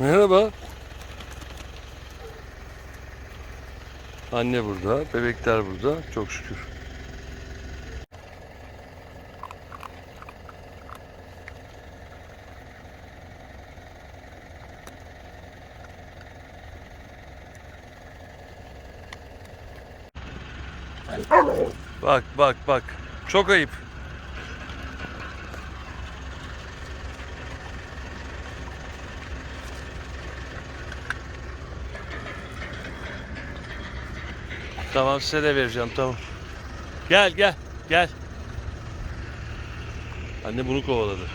Merhaba. Anne burada, bebekler burada. Çok şükür. Bak bak bak. Çok ayıp. Tamam size de vereceğim tamam. Gel gel gel. Anne bunu kovaladı.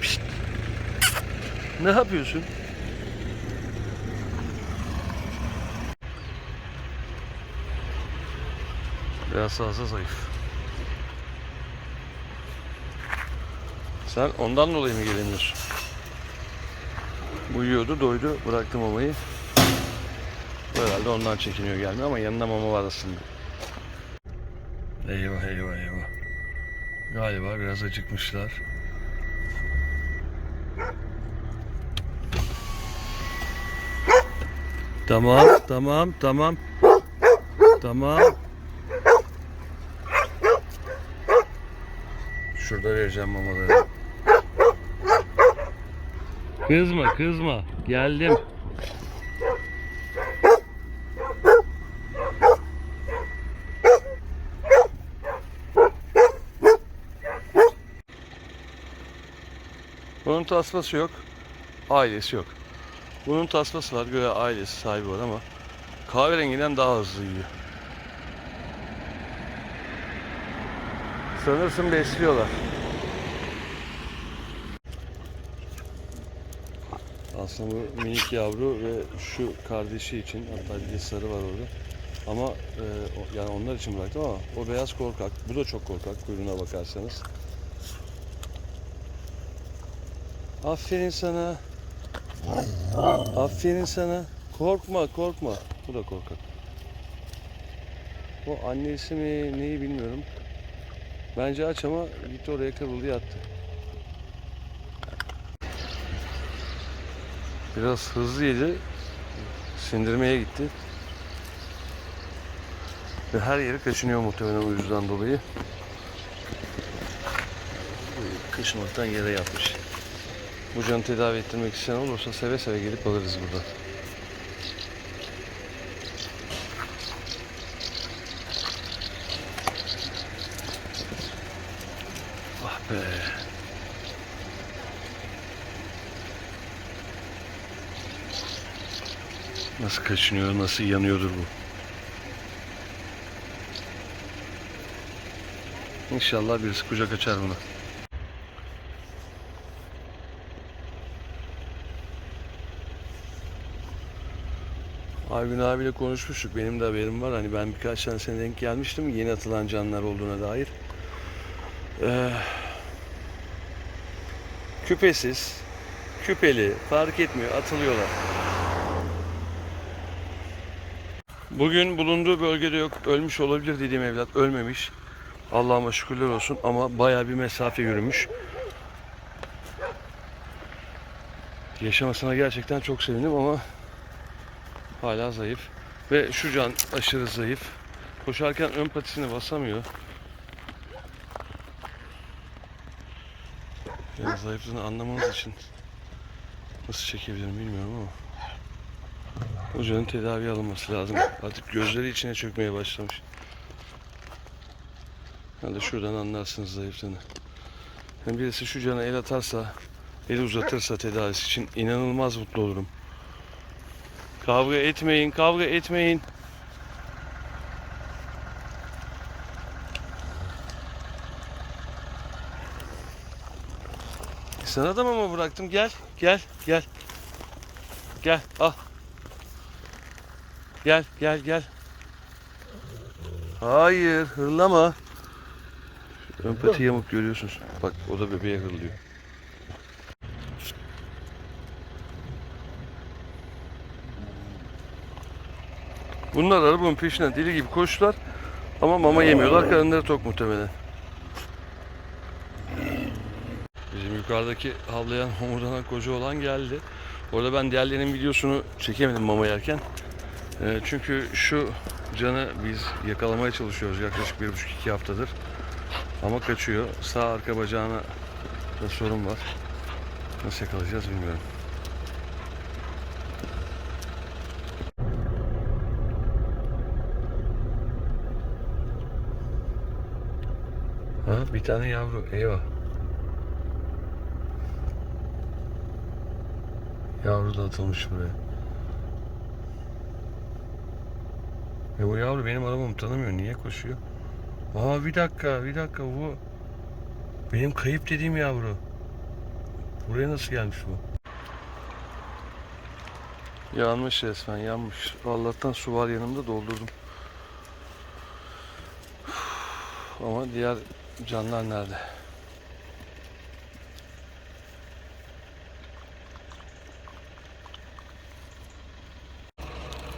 Pişt. Ne yapıyorsun? Biraz fazla zayıf. Sen ondan dolayı mı gelemiyorsun? Uyuyordu, doydu, bıraktım mamayı. Herhalde ondan çekiniyor gelmiyor ama yanında mama var aslında. Eyvah eyvah eyvah. Galiba biraz acıkmışlar. Tamam, tamam, tamam. Tamam. Şurada vereceğim mamaları. Kızma, kızma. Geldim. Bunun tasması yok. Ailesi yok. Bunun tasması var. Göğe ailesi sahibi var ama kahverengiden daha hızlı yiyor. Sanırsın besliyorlar. Aslında bu minik yavru ve şu kardeşi için hatta bir de sarı var orada. Ama e, o- yani onlar için bıraktım ama o beyaz korkak. Bu da çok korkak kuyruğuna bakarsanız. Aferin sana. Aferin sana. Korkma korkma. Bu da korkak. O annesi mi neyi bilmiyorum. Bence aç ama gitti oraya kırıldı yattı. Biraz hızlı yedi. Sindirmeye gitti. Ve her yeri kaşınıyor muhtemelen o yüzden dolayı. Kaşımaktan yere yatmış. Bu canı tedavi ettirmek isteyen olursa seve seve gelip alırız burada. Nasıl kaşınıyor, nasıl yanıyordur bu. İnşallah birisi kucak açar buna. Aygün abiyle konuşmuştuk. Benim de haberim var. Hani ben birkaç tane sene denk gelmiştim. Yeni atılan canlılar olduğuna dair. Ee, küpesiz, küpeli, fark etmiyor. Atılıyorlar. Bugün bulunduğu bölgede yok. Ölmüş olabilir dediğim evlat. Ölmemiş. Allah'ıma şükürler olsun ama bayağı bir mesafe yürümüş. Yaşamasına gerçekten çok sevindim ama hala zayıf. Ve şu can aşırı zayıf. Koşarken ön patisini basamıyor. Yani zayıflığını anlamanız için nasıl çekebilirim bilmiyorum ama o canın tedavi alınması lazım. Artık gözleri içine çökmeye başlamış. Yani şuradan anlarsınız zayıflığını. Yani birisi şu cana el atarsa, el uzatırsa tedavisi için inanılmaz mutlu olurum. Kavga etmeyin, kavga etmeyin. Sana da mama bıraktım. Gel, gel, gel. Gel, al. Gel, gel, gel. Hayır, hırlama. Ön pati yamuk görüyorsunuz. Bak o da bebeğe hırlıyor. Bunlar arabanın peşinden deli gibi koştular. Ama mama yemiyorlar. Karınları tok muhtemelen. yukarıdaki havlayan homurdanan koca olan geldi. Orada ben diğerlerinin videosunu çekemedim mama yerken. Ee, çünkü şu canı biz yakalamaya çalışıyoruz yaklaşık bir buçuk iki haftadır. Ama kaçıyor. Sağ arka bacağına da sorun var. Nasıl yakalayacağız bilmiyorum. Ha bir tane yavru. Eyvah. Yavru da atılmış buraya. E bu yavru benim arabamı tanımıyor. Niye koşuyor? Aa bir dakika, bir dakika bu. Benim kayıp dediğim yavru. Buraya nasıl gelmiş bu? Yanmış resmen, yanmış. Allah'tan su var yanımda doldurdum. Ama diğer canlar nerede?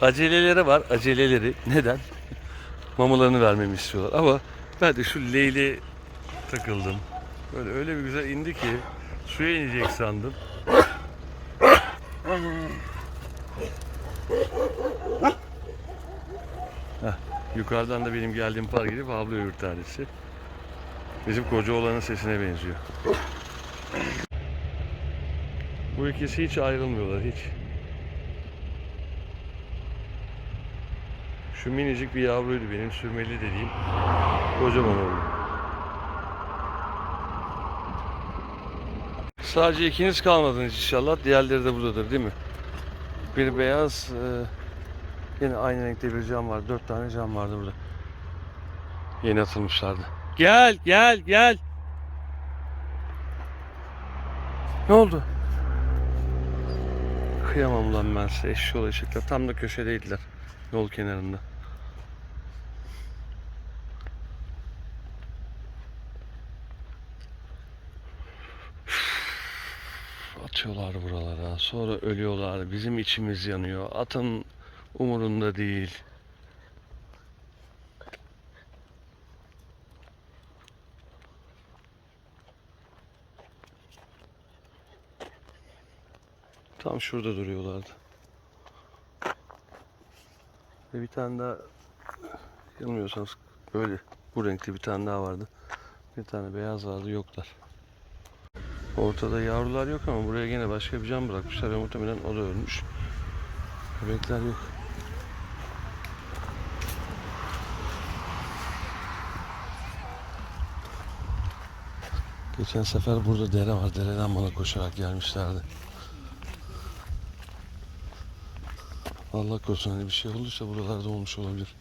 Aceleleri var, aceleleri. Neden? Mamalarını vermemi istiyorlar. Ama ben de şu Leyli takıldım. Böyle öyle bir güzel indi ki suya inecek sandım. Heh, yukarıdan da benim geldiğim par gidip havlıyor bir tanesi. Bizim koca olanın sesine benziyor. Bu ikisi hiç ayrılmıyorlar hiç. Şu minicik bir yavruydu benim sürmeli dediğim. Kocaman oldu. Sadece ikiniz kalmadınız inşallah. Diğerleri de buradadır değil mi? Bir beyaz e, yine aynı renkte bir cam var. Dört tane cam vardı burada. Yeni atılmışlardı. Gel gel gel. Ne oldu? Kıyamam lan ben size eşşoğlu eşekler. Tam da köşedeydiler. Yol kenarında. Atıyorlar buralara. Sonra ölüyorlar. Bizim içimiz yanıyor. Atın umurunda değil. Tam şurada duruyorlardı. Ve bir tane daha yanılmıyorsanız böyle bu renkte bir tane daha vardı. Bir tane beyaz vardı yoklar. Ortada yavrular yok ama buraya gene başka bir cam bırakmışlar ve muhtemelen o da ölmüş. Bebekler yok. Geçen sefer burada dere var. Dereden bana koşarak gelmişlerdi. Allah korusun hani bir şey olursa buralarda olmuş olabilir.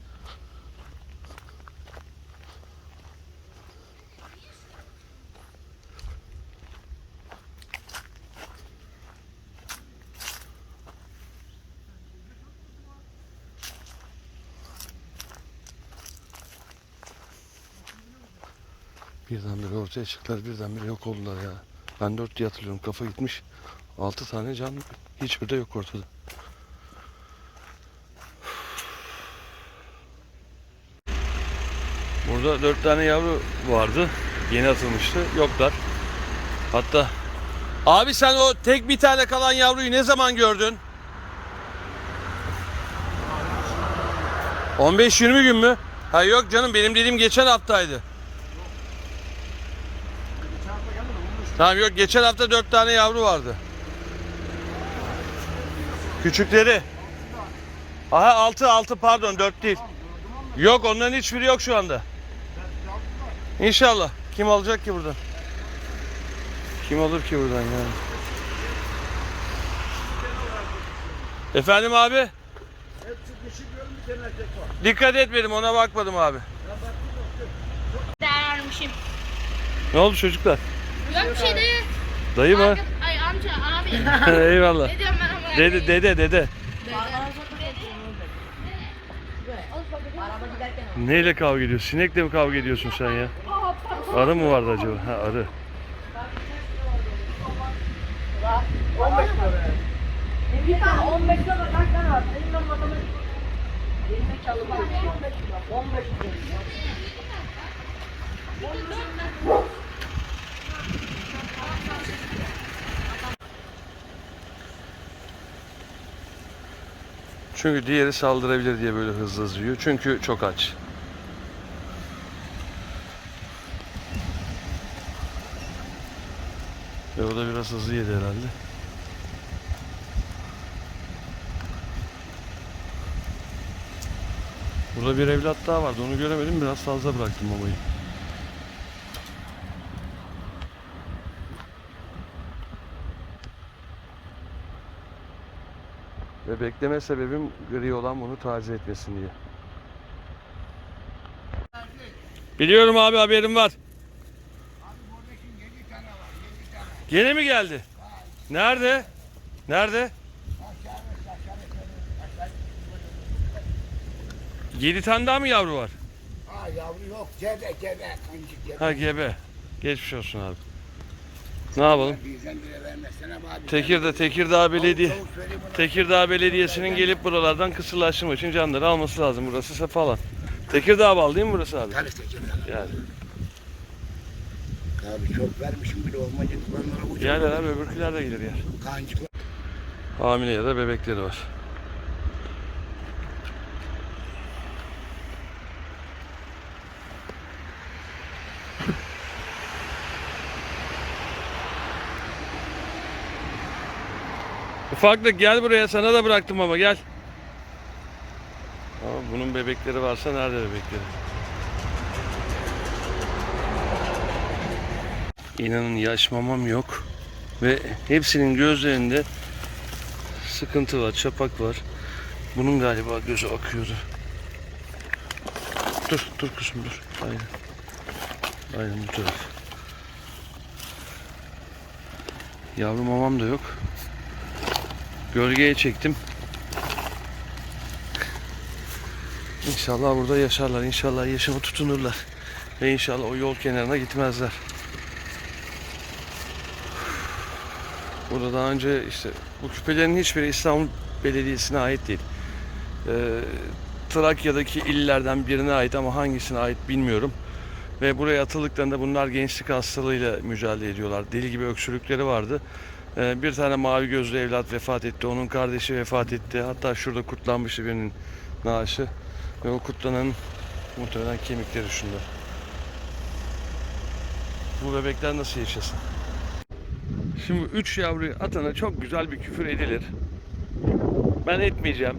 Birdenbire ortaya çıktılar, birdenbire yok oldular ya. Ben dört diye hatırlıyorum, kafa gitmiş. Altı tane can, hiçbir de yok ortada. Burada dört tane yavru vardı. Yeni atılmıştı. Yoklar. Hatta Abi sen o tek bir tane kalan yavruyu ne zaman gördün? 15-20 gün mü? Ha yok canım benim dediğim geçen haftaydı. Tamam yok geçen hafta dört tane yavru vardı. Küçükleri. Aha altı altı pardon dört değil. Yok onların hiçbiri yok şu anda. İnşallah. Kim alacak ki buradan? Kim alır ki buradan yani? Efendim abi? Dikkat etmedim ona bakmadım abi. Ne oldu çocuklar? Yok bir şey değil. Dayı mı? Ay amca abi. Eyvallah. ne diyorum ben ama? Dede dede dede. Neyle kavga ediyorsun? Sinekle mi kavga ediyorsun sen ya? Arı mı vardı acaba? Ha arı. Bir tane 15 lira kaç tane var? Senin ben matematik. Gerizekalı çalı var. 15 lira. 15 lira. Çünkü diğeri saldırabilir diye böyle hızlı hızlı yiyor. Çünkü çok aç. Ve o da biraz hızlı yedi herhalde. Burada bir evlat daha vardı. Onu göremedim. Biraz fazla bıraktım babayı. Ve bekleme sebebim gri olan bunu taciz etmesin diye. Biliyorum abi haberim var. Yeni mi geldi? Nerede? Nerede? Yedi tane daha mı yavru var? Ha yavru yok. Gebe gebe. Kancık gebe. Ha gebe. Geçmiş olsun abi. Ne yapalım? Tekirdağ, Tekirdağ Belediye. Tekirdağ Belediyesi'nin gelip buralardan kısırlaştırma için canları alması lazım. Burası Sefalan. Tekirdağ bal değil mi burası abi? Tabii Tekirdağ. Yani. Abi çok vermişim bile olmayacak. Yerler abi öbürküler de gelir yer. Kancıklar. Hamile ya da bebekleri var. Ufaklık gel buraya sana da bıraktım ama gel. Ama bunun bebekleri varsa nerede bebekleri? İnanın yaş mamam yok. Ve hepsinin gözlerinde sıkıntı var, çapak var. Bunun galiba gözü akıyordu. Dur, dur kızım dur. Aynen. Aynen bu taraf. Yavru mamam da yok. Gölgeye çektim. İnşallah burada yaşarlar. İnşallah yaşama tutunurlar. Ve inşallah o yol kenarına gitmezler. Burada daha önce işte bu küpelerin hiçbiri İstanbul Belediyesi'ne ait değil. Ee, Trakya'daki illerden birine ait ama hangisine ait bilmiyorum. Ve buraya atıldıklarında bunlar gençlik hastalığıyla mücadele ediyorlar. Deli gibi öksürükleri vardı. Ee, bir tane mavi gözlü evlat vefat etti. Onun kardeşi vefat etti. Hatta şurada kurtlanmıştı birinin naaşı. Ve o kurtlanan muhtemelen kemikleri şunda. Bu bebekler nasıl yaşasın? Şimdi üç yavruyu atana çok güzel bir küfür edilir. Ben etmeyeceğim.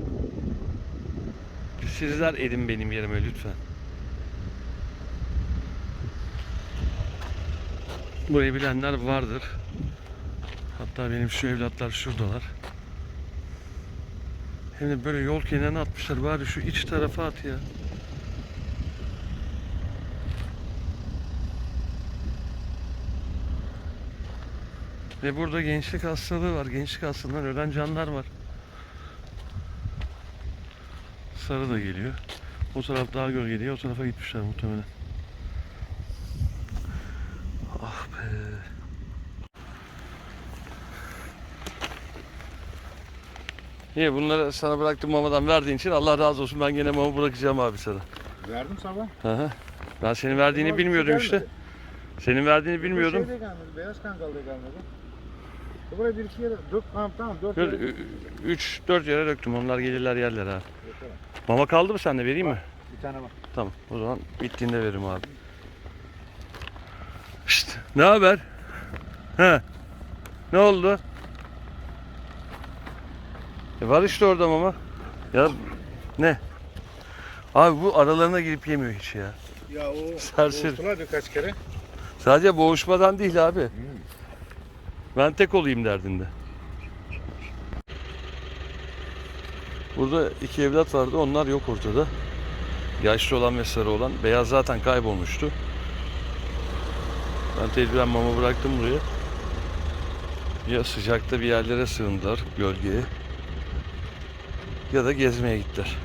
Sizler edin benim yerime lütfen. Burayı bilenler vardır. Hatta benim şu evlatlar şuradalar. Hem de böyle yol kenarına atmışlar. Bari şu iç tarafa at ya. Ve burada gençlik hastalığı var. Gençlik hastalığından ölen canlar var. Sarı da geliyor. O taraf daha gölgeli. O tarafa gitmişler muhtemelen. İyi bunları sana bıraktım mamadan verdiğin için Allah razı olsun. Ben gene mama bırakacağım abi sana. Verdim sabah. Hı hı. Ben senin verdiğini Ama bilmiyordum gelmedi. işte. Senin verdiğini Bir bilmiyordum. Şey de gelmedi. Beyaz kangal da gelmedi. Buraya bir iki yere dört tamam tamam dört yere. 3-4 yere döktüm. Onlar gelirler yerler ha. Mama kaldı mı sende vereyim mi? Bir tane var. Tamam. O zaman bittiğinde veririm abi. Şşt, ne haber? He. Ne oldu? E var işte orada mama. Ya ne? Abi bu aralarına girip yemiyor hiç ya. Ya o Serseri. boğuştular birkaç kere. Sadece boğuşmadan değil abi. Ben tek olayım derdinde. Burada iki evlat vardı. Onlar yok ortada. Yaşlı olan ve sarı olan. Beyaz zaten kaybolmuştu. Ben tedbiren mama bıraktım buraya. Ya sıcakta bir yerlere sığındılar gölgeye. Ya da gezmeye gittiler.